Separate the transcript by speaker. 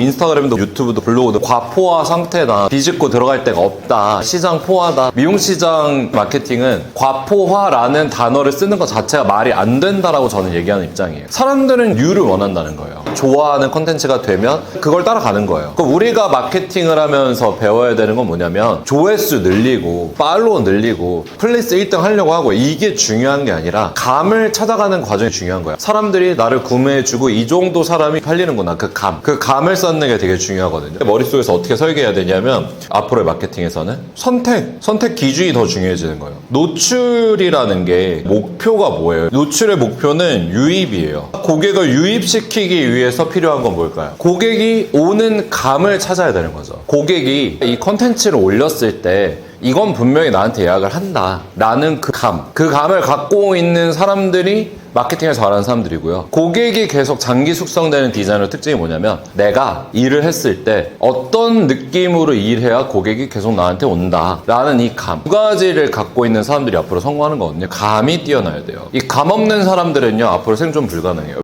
Speaker 1: 인스타그램도 유튜브도 블로그도 과포화 상태다. 비집고 들어갈 데가 없다. 시장 포화다. 미용시장 마케팅은 과포화라는 단어를 쓰는 것 자체가 말이 안 된다라고 저는 얘기하는 입장이에요. 사람들은 유를 원한다는 거예요. 좋아하는 컨텐츠가 되면 그걸 따라가는 거예요. 그럼 우리가 마케팅을 하면서 배워야 되는 건 뭐냐면 조회수 늘리고 팔로우 늘리고 플레이스 1등 하려고 하고 이게 중요한 게 아니라 감을 찾아가는 과정이 중요한 거야 사람들이 나를 구매해주고 이 정도 사람이 팔리는구나. 그 감. 그 감을 쌓는 게 되게 중요하거든요. 머릿속에서 어떻게 설계해야 되냐면 앞으로의 마케팅에서는 선택 선택 기준이 더 중요해지는 거예요. 노출이라는 게 목표가 뭐예요? 노출의 목표는 유입이에요. 고객을 유입시키기 위해서 필요한 건 뭘까요? 고객이 오는 감을 찾아야 되는 거죠. 고객이 이 컨텐츠를 올렸을 때 이건 분명히 나한테 예약을 한다 라는 그 감, 그 감을 갖고 있는 사람들이 마케팅을 잘하는 사람들이고요. 고객이 계속 장기 숙성되는 디자이너 특징이 뭐냐면 내가 일을 했을 때 어떤 느낌으로 일해야 고객이 계속 나한테 온다 라는 이 감. 두 가지를 갖고 있는 사람들이 앞으로 성공하는 거거든요. 감이 뛰어나야 돼요. 이 감 없는 사람들은요, 앞으로 생존 불가능해요.